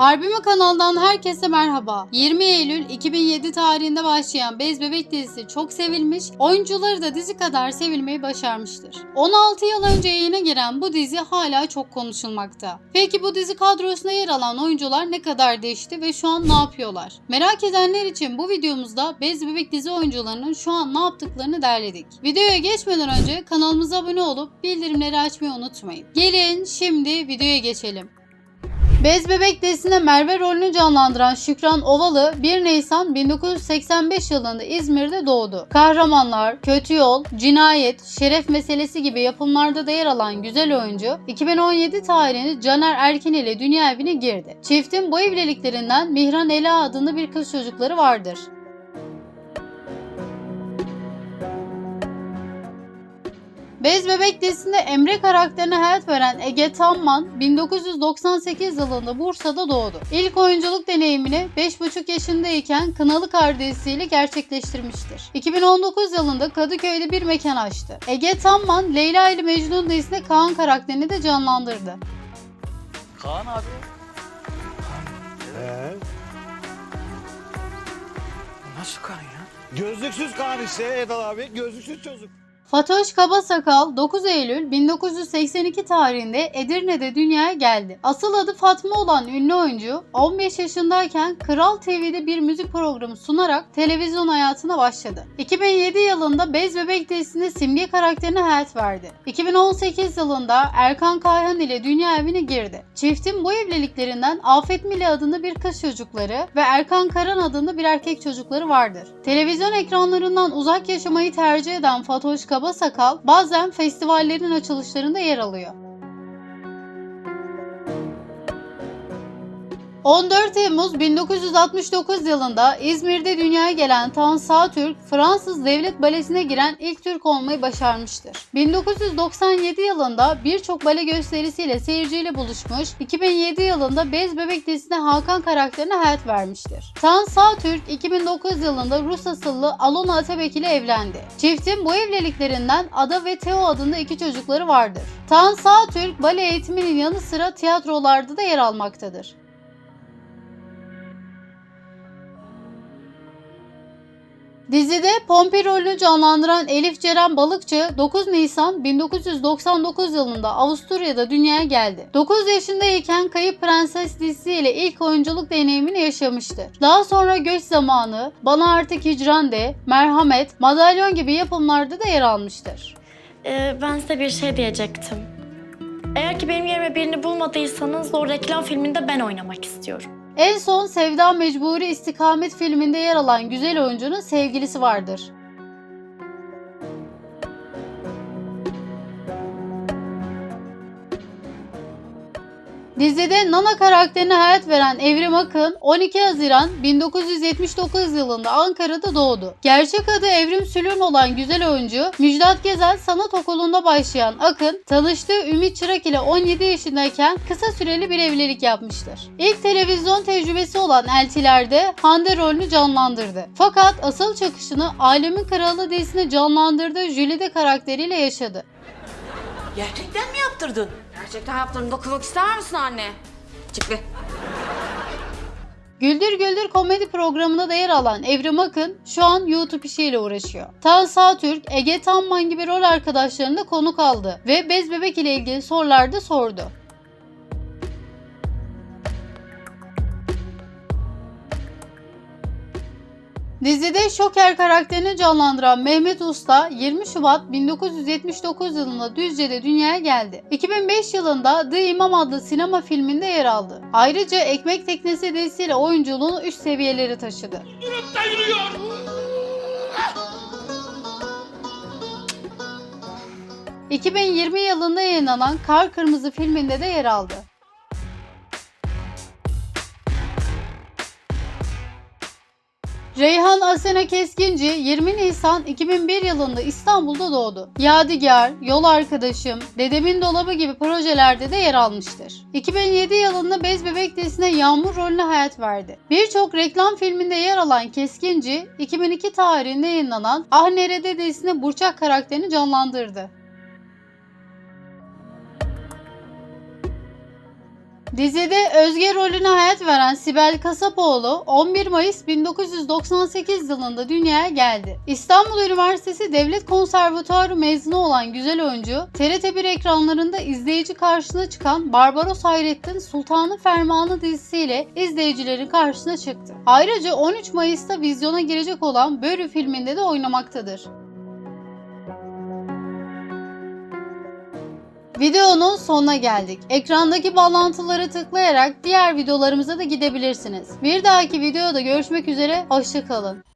Harbimi kanalından herkese merhaba. 20 Eylül 2007 tarihinde başlayan Bez Bebek dizisi çok sevilmiş, oyuncuları da dizi kadar sevilmeyi başarmıştır. 16 yıl önce yayına giren bu dizi hala çok konuşulmakta. Peki bu dizi kadrosuna yer alan oyuncular ne kadar değişti ve şu an ne yapıyorlar? Merak edenler için bu videomuzda Bez Bebek dizi oyuncularının şu an ne yaptıklarını derledik. Videoya geçmeden önce kanalımıza abone olup bildirimleri açmayı unutmayın. Gelin şimdi videoya geçelim. Bez Bebek dizisinde Merve rolünü canlandıran Şükran Ovalı 1 Nisan 1985 yılında İzmir'de doğdu. Kahramanlar, Kötü Yol, Cinayet, Şeref Meselesi gibi yapımlarda da yer alan güzel oyuncu 2017 tarihinde Caner Erkin ile dünya evine girdi. Çiftin bu evliliklerinden Mihran Ela adında bir kız çocukları vardır. Bez Bebek dizisinde Emre karakterine hayat veren Ege Tamman 1998 yılında Bursa'da doğdu. İlk oyunculuk deneyimini 5,5 yaşındayken Kınalı kardeşiyle gerçekleştirmiştir. 2019 yılında Kadıköy'de bir mekan açtı. Ege Tamman Leyla ile Mecnun dizisinde Kaan karakterini de canlandırdı. Kaan abi. Ee, Nasıl Kaan ya? gözlüksüz Kaan işte Erdal abi. Gözlüksüz çocuk. Fatoş Kabasakal 9 Eylül 1982 tarihinde Edirne'de dünyaya geldi. Asıl adı Fatma olan ünlü oyuncu 15 yaşındayken Kral TV'de bir müzik programı sunarak televizyon hayatına başladı. 2007 yılında Bez Bebek dizisinde Simge karakterine hayat verdi. 2018 yılında Erkan Kayhan ile dünya evine girdi. Çiftin bu evliliklerinden Afet Mili adında bir kız çocukları ve Erkan Karan adında bir erkek çocukları vardır. Televizyon ekranlarından uzak yaşamayı tercih eden Fatoş Kabasakal bazen festivallerin açılışlarında yer alıyor. 14 Temmuz 1969 yılında İzmir'de dünyaya gelen Tan Sağtürk, Fransız Devlet Balesi'ne giren ilk Türk olmayı başarmıştır. 1997 yılında birçok bale gösterisiyle seyirciyle buluşmuş, 2007 yılında Bez Bebek dizisinde Hakan karakterine hayat vermiştir. Tan Sağtürk 2009 yılında Rus asıllı Alona Atabek ile evlendi. Çiftin bu evliliklerinden Ada ve Teo adında iki çocukları vardır. Tan Sağtürk bale eğitiminin yanı sıra tiyatrolarda da yer almaktadır. Dizide Pompi rolünü canlandıran Elif Ceren Balıkçı 9 Nisan 1999 yılında Avusturya'da dünyaya geldi. 9 yaşındayken Kayıp Prenses dizisiyle ilk oyunculuk deneyimini yaşamıştır. Daha sonra Göç Zamanı, Bana Artık Hicran De, Merhamet, Madalyon gibi yapımlarda da yer almıştır. Ee, ben size bir şey diyecektim. Eğer ki benim yerime birini bulmadıysanız o reklam filminde ben oynamak istiyorum. En son Sevda Mecburi İstikamet filminde yer alan güzel oyuncunun sevgilisi vardır. Dizide Nana karakterine hayat veren Evrim Akın 12 Haziran 1979 yılında Ankara'da doğdu. Gerçek adı Evrim Sülün olan güzel oyuncu Müjdat Gezen Sanat Okulu'nda başlayan Akın tanıştığı Ümit Çırak ile 17 yaşındayken kısa süreli bir evlilik yapmıştır. İlk televizyon tecrübesi olan Eltiler'de Hande rolünü canlandırdı. Fakat asıl çakışını Alemin Kralı dizisinde canlandırdığı Jülide karakteriyle yaşadı. Gerçekten mi yaptırdın? Gerçekten yaptım. Dokunmak ister misin anne? Çık be. Güldür Güldür komedi programında da yer alan Evrim Akın şu an YouTube işiyle uğraşıyor. Tan Sağtürk, Ege Tamman gibi rol arkadaşlarını da konuk aldı ve Bez Bebek ile ilgili sorular da sordu. Dizide Şoker karakterini canlandıran Mehmet Usta 20 Şubat 1979 yılında Düzce'de dünyaya geldi. 2005 yılında The İmam adlı sinema filminde yer aldı. Ayrıca Ekmek Teknesi dizisiyle oyunculuğunu üst seviyeleri taşıdı. 2020 yılında yayınlanan Kar Kırmızı filminde de yer aldı. Reyhan Asena Keskinci 20 Nisan 2001 yılında İstanbul'da doğdu. Yadigar, Yol Arkadaşım, Dedemin Dolabı gibi projelerde de yer almıştır. 2007 yılında Bez Bebek dizisine Yağmur rolüne hayat verdi. Birçok reklam filminde yer alan Keskinci, 2002 tarihinde yayınlanan Ah Nerede dizisinde Burçak karakterini canlandırdı. Dizide Özge rolüne hayat veren Sibel Kasapoğlu 11 Mayıs 1998 yılında dünyaya geldi. İstanbul Üniversitesi Devlet Konservatuarı mezunu olan güzel oyuncu, TRT1 ekranlarında izleyici karşısına çıkan Barbaros Hayrettin Sultanı Fermanı dizisiyle izleyicilerin karşısına çıktı. Ayrıca 13 Mayıs'ta vizyona girecek olan Börü filminde de oynamaktadır. Videonun sonuna geldik. Ekrandaki bağlantıları tıklayarak diğer videolarımıza da gidebilirsiniz. Bir dahaki videoda görüşmek üzere, hoşçakalın.